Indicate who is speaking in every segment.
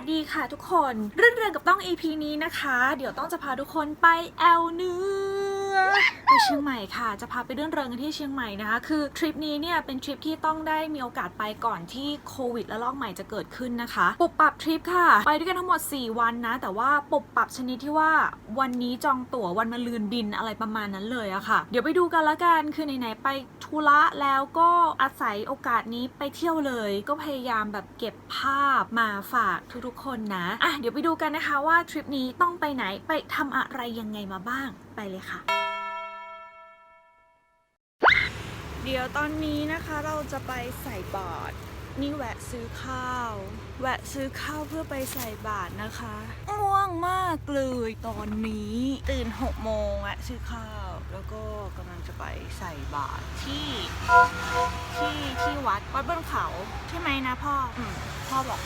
Speaker 1: สดีค่ะทุกคน เรื่องเรืองกับต้อง EP นี้นะคะ เดี๋ยวต้องจะพาทุกคนไปแอลเนือ ไปเชียงใหม่ค่ะ จะพาไปเรื่องเริงกันที่เชียงใหม่นะคะ คือทริปนี้เนี่ยเป็นทริปที่ต้องได้มีโอกาสไปก่อนที่โควิดและลอกใหม่จะเกิดขึ้นนะคะ ปุบปรับทริปค่ะ ไปด้วยกันทั้งหมด 4 วันนะ แต่ว่าปุบปรับชนิดที่ว่าวันนี้จองตั๋ววันมะรืนบินอะไรประมาณนั้นเลยอะค่ะ เดี๋ยวไปดูกันละกัน คือไหนๆไปธุระแล้วก็อาศัยโอกาสนี้ไปเที่ยวเลย ก็พยายามแบบเก็บภาพมาฝากทุกๆคนนะอะเดี๋ยวไปดูกันนะคะว่าทริปนี้ต้องไปไหนไปทำอะไรยังไงมาบ้างไปเลยค่ะ เดี๋ยวตอนนี้นะคะเราจะไปใส่บาตรนี่แวะซื้อข้าว แวะซื้อข้าวเพื่อไปใส่บาตรนะคะง่วงมากเลยตอนนี้ ตื่น6โมงแวะซื้อข้าว แล้วก็กำลังจะไปใส่บาตรที่ที่ที่วัดวัดบนเขา ใช่ไหมนะพ่ออพ่อบอก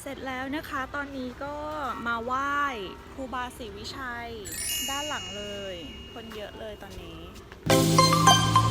Speaker 1: เสร็จแล้วนะคะ ตอนนี้ก็มาไหว้ครูบาศรีวิชัย ด้านหลังเลย คนเยอะเลยตอนนี้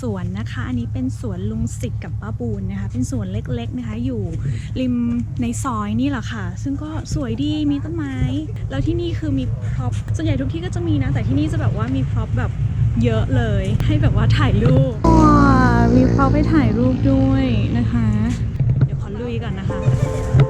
Speaker 1: สวนนะคะ อันนี้เป็นสวนลุงสิทธิ์กับป้าบูนนะคะ เป็นสวนเล็กๆนะคะ อยู่ริมในซอยนี่แหละค่ะ ซึ่งก็สวยดีมีต้นไม้ แล้วที่นี่คือมีพร็อพส่วนใหญ่ทุกที่ก็จะมีนะ แต่ที่นี่จะแบบว่ามีพร็อพแบบเยอะเลย ให้แบบว่าถ่ายรูปว้ามีพร็อพให้ถ่ายรูปด้วยนะคะ เดี๋ยวขอลุยก่อนนะคะ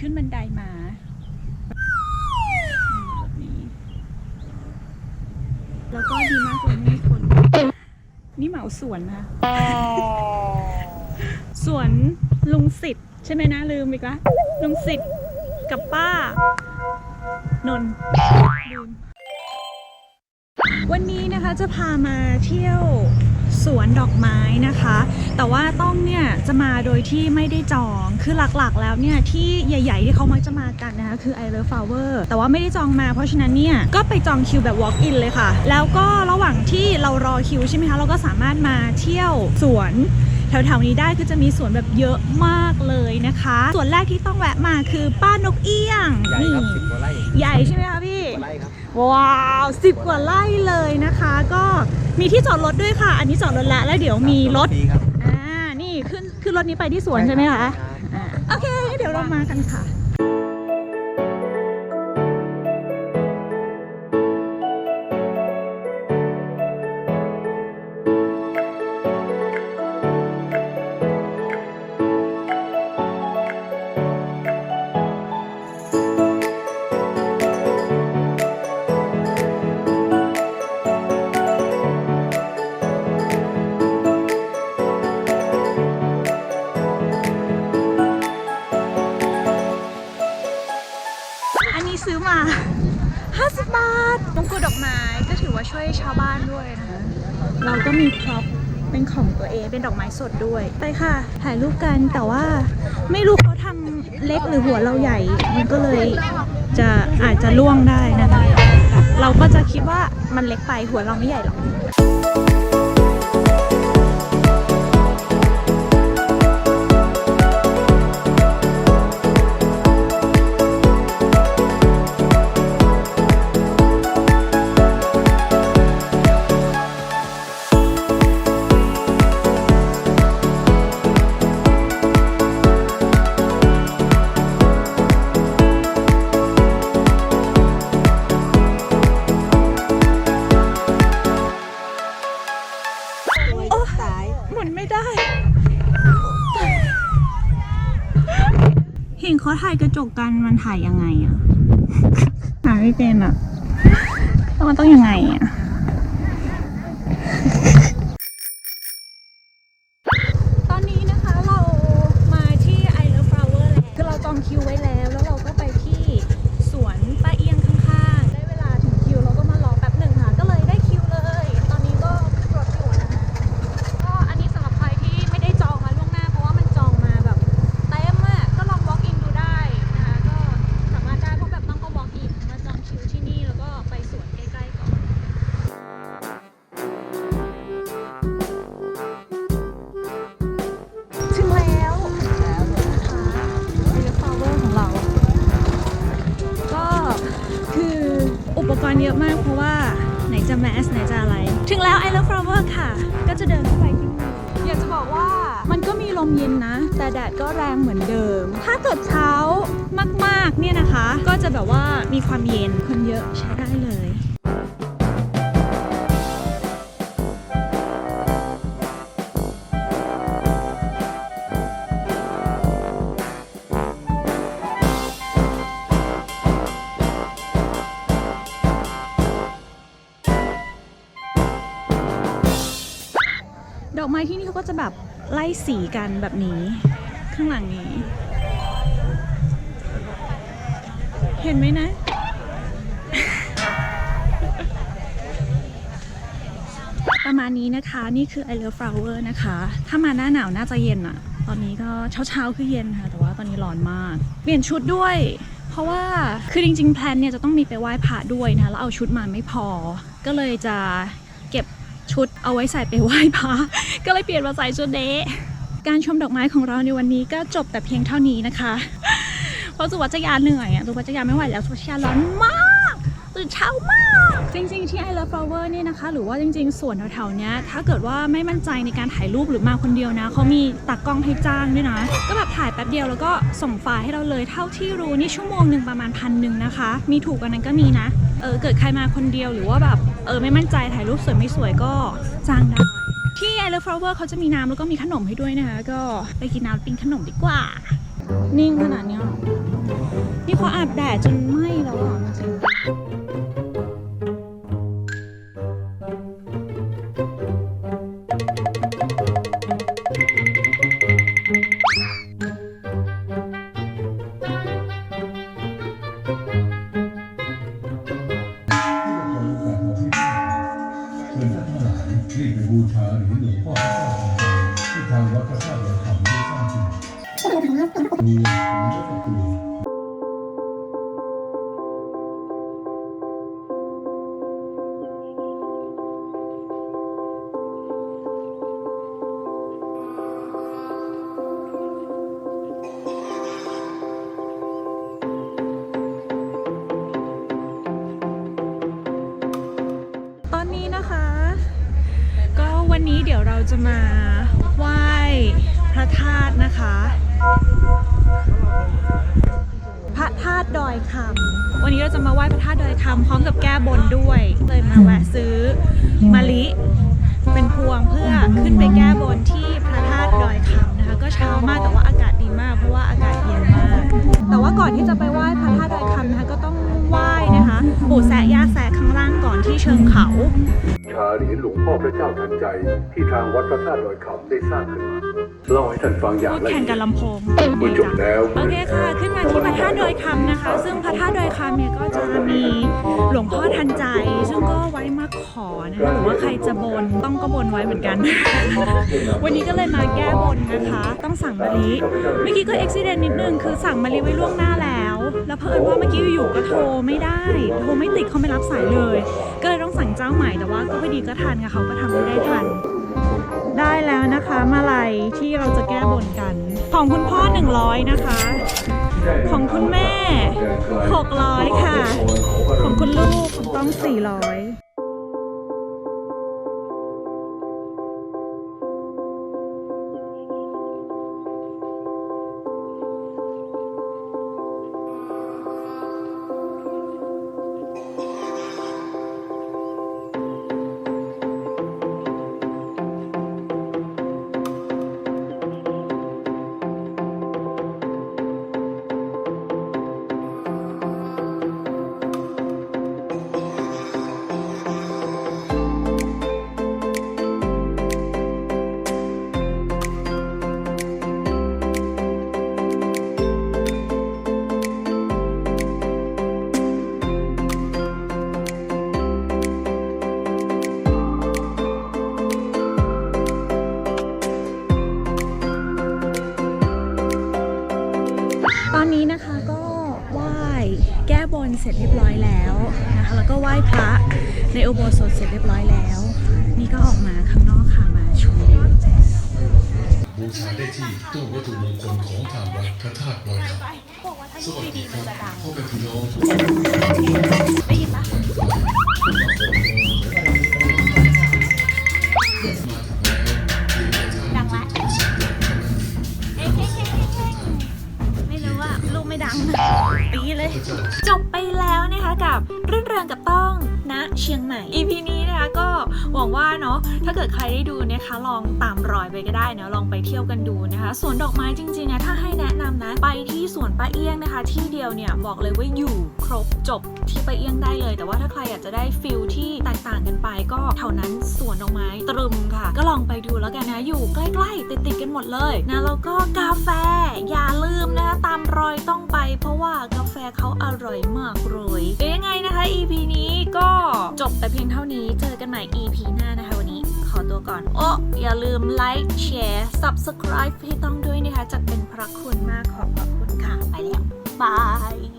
Speaker 1: ขึ้นบันไดมาแบบนี้แล้วก็ดีมากเลยไม่มีคนนี่เหมาสวนนะคะสวนลุงสิทธิ์ใช่ไหมนะลืมอีกละลุงสิทธิ์กับป้านนท์ลืมวันนี้นะคะจะพามาเที่ยว สวนดอกไม้นะคะ แต่ว่าต้องเนี่ยจะมาโดยที่ไม่ได้จองคือหลักๆ แล้วเนี่ยที่ใหญ่ๆที่เขามักจะมากันนะคะคือ I Love Flower แต่ว่าไม่ได้จองมาเพราะฉะนั้นเนี่ยก็ไปจองคิวแบบ walk in เลยค่ะ แล้วก็ระหว่างที่เรารอคิวใช่ไหมคะเราก็สามารถมาเที่ยวสวนแถวๆนี้ได้คือจะมีสวนแบบเยอะมากเลยนะคะ ส่วนแรกที่ต้องแวะมาคือป้านกเอี้ยง
Speaker 2: ใหญ่
Speaker 1: นี่
Speaker 2: ครับสิบกว่าไร่
Speaker 1: ใหญ่ใช่ไหมคะพี่
Speaker 2: กว่าไร่ครับ
Speaker 1: ว้าวสิบกว่าไร่เลยนะคะ ก็ มีที่จอดรถด้วยค่ะ อันนี้จอดรถละแล้วเดี๋ยวมีรถ
Speaker 2: ฟครับ
Speaker 1: อ่านี่ขึ้นขึ้นรถนี้ไปที่สวนใช่ไหมคะ
Speaker 2: รับ
Speaker 1: อ่าโอเค เดี๋ยวเรามากันค่ะ ไม้ก็ถือว่าช่วยชาวบ้านด้วยนะคะเราก็มีพร็อพเป็นของตัวเองเป็นดอกไม้สดด้วย ไปค่ะ ถ่ายรูปกันแต่ว่าไม่รู้เขาทำเล็กหรือหัวเราใหญ่ มันก็เลยจะอาจจะล่วงได้นะคะเราก็จะคิดว่ามันเล็กไปหัวเราไม่ใหญ่หรอก กระจกกันมันถ่ายยังไงอะถ่ายไม่เป็นอะแล้วมันต้องยังไงอะ มเย็นนะ แต่แดดก็แรงเหมือนเดิม ถ้าเกิดเช้ามากๆเนี่ยนะคะ ก็จะแบบว่ามีความเย็นคนเยอะใช้ได้เลยดอกไม้ที่นี่เขาก็จะแบบ ไล่สีกันแบบนี้ ข้างหลังนี้ เห็นไหมนะ ประมาณนี้นะคะนี่คือ I love flower นะคะ ถ้ามาหน้าหนาวน่าจะเย็นอะตอนนี้ก็เช้าๆคือเย็นค่ะ แต่ว่าตอนนี้ร้อนมาก เปลี่ยนชุดด้วย เพราะว่าคือจริงๆ แพลนเนี่ยจะต้องมีไปไหว้พระด้วยนะ แล้วเอาชุดมาไม่พอ ก็เลยจะ ชุดเอาไว้ใส่ไปไหว้พระก็เลยเปลี่ยนมาใส่ชุดเดการชมดอกไม้ของเราในวันนี้ก็จบแต่เพียงเท่านี้นะคะ เพราะสุวัจยาเหนื่อยอะสุวัจยาไม่ไหวแล้วสุวัจยาร้อนมาก ตื่นเช้ามาก จริง ๆ ที่ I Love Flower เนี่ยนะคะ หรือว่าจริง ๆ ส่วนแถวๆเนี้ยถ้าเกิดว่าไม่มั่นใจในการถ่ายรูปหรือมาคนเดียวนะ เขามีตักกล้องให้จ้างด้วยนะ ก็แบบถ่ายแป๊บเดียวแล้วก็ส่งไฟล์ให้เราเลยเท่าที่รู้นี่ชั่วโมงหนึ่งประมาณพันหนึ่งนะคะ มีถูกกว่านั้นก็มีนะ เออเกิดใครมาคนเดียวหรือว่าแบบเออไม่มั่นใจถ่ายรูปสวยไม่สวยก็จ้างได้ที่ I Love Flower เขาจะมีน้ำแล้วก็มีขนมให้ด้วยนะคะ ก็ไปกินน้ำปิ้งขนมดีกว่า นิ่งขนาดเนี้ยนี่เขาอาบแดดจนไหม้แล้วอะ
Speaker 2: มา
Speaker 1: ไหว้พระธาตุนะคะ พระธาตุดอยคำวันนี้เราจะมาไหว้พระธาตุดอยคำพร้อมกับแก้บนด้วยเลยมาแวะซื้อมะลิเป็นพวงเพื่อขึ้นไปแก้บนที่พระธาตุดอยคำนะคะ ก็เช้ามากแต่ว่าอากาศดีมากเพราะว่าอากาศเย็นมาก แต่ว่าก่อนที่จะไปไหว้พระธาตุดอยคำนะคะก็ต้องไหว้นะคะปู่แสะย่าแสะข้างล่างก่อนที่เชิงเขา
Speaker 2: ชาาเหรียญหลวงพ่อพระเจ้าทันใจ ที่ทางวัดพระธาตุดอยคำได้สร้างขึ้นมาเล่าให้ท่านฟังอย่าง
Speaker 1: พูด
Speaker 2: ละ
Speaker 1: แข่ง
Speaker 2: เอีย
Speaker 1: กับ
Speaker 2: ด
Speaker 1: ลำโพง
Speaker 2: เมื่อจบแล้ว
Speaker 1: โอเคค่ะ ขึ้นมาที่พระธาตุดอยคำนะคะ ซึ่งพระธาตุดอยคำเนี่ยก็จะมีหลวงพ่อทันใจ ซึ่งก็ไว้มาขอนะคะหรือว่าใครจะบนต้องก็บนไว้เหมือนกัน วันนี้ก็เลยมาแก้บนนะคะ ต้องสั่งมะลิเมื่อกี้ก็อุบิเหตุนิดนึงคือสั่งมะลิไว้ล่วงหน้าแล้ว แล้วเพิ่นว่าเมื่อกี้อยู่ก็โทรไม่ได้ โทรไม่ติดเขาไม่รับสายเลย ก็เลยต้องสั่งเจ้าใหม่แต่ว่าก็พอดีก็ทันค่ะเขาก็ทำไม่ได้ทัน ได้แล้วนะคะมาลัยที่เราจะแก้บนกัน ของคุณพ่อ 100 นะคะ ของคุณแม่ 600 ค่ะ ของคุณลูกของต้อง 400 ตอนนี้นะคะก็ไหว้แก้บนเสร็จเรียบร้อยแล้วนะคะแล้วก็ไหว้พระในอุโบสถเสร็จเรียบร้อยแล้ว นี่ก็ออกมาข้างนอกค่ะมาชมวิว
Speaker 2: บูชาได้ที่ตู้วัตถุมงคลของทางวัดพระธาตุดอยคำ
Speaker 1: บอกว่าถ้า
Speaker 2: สวัส
Speaker 1: ดี
Speaker 2: ดี
Speaker 1: ๆ
Speaker 2: ค
Speaker 1: มั
Speaker 2: รั
Speaker 1: น
Speaker 2: บ
Speaker 1: จะดัง
Speaker 2: พ่อแม่พี่น้อง
Speaker 1: ได้ยินปะ จบไปแล้วนะคะกับเรื่องเริงกับต้องณเชียงใหม่ EP นี้นะคะก็หวังว่าเนาะถ้าเกิดใครได้ดูนะคะลองตามรอยไปก็ได้นะลองไปเที่ยวกันดูนะคะสวนดอกไม้จริงๆนะถ้าให้แนะนำนะไปที่สวนป้าเอี้ยงนะคะ ที่เดียวเนี่ยบอกเลยว่าอยู่ครบจบที่ป้าเอี้ยงได้เลย แต่ว่าถ้าใครอยากจะได้ฟิลที่แตกต่างกันไป ก็แถวนั้นสวนดอกไม้ตรึมค่ะ ก็ลองไปดูแล้วกันนะอยู่ใกล้ๆติดๆกันหมดเลยนะแล้วก็กาแฟอย่าลืมนะคะตามรอยต้อง ไป เพราะว่ากาแฟเขาอร่อยมากเลยเป็นยังไงนะคะ EP นี้ก็จบแต่เพียงเท่านี้เจอกันใหม่ EP หน้านะคะวันนี้ขอตัวก่อน โอ้อย่าลืมไลค์แชร์ subscribe ให้ต้องด้วยนะคะจะเป็นพระคุณมากขอบพระคุณค่ะ ไปแล้ว บาย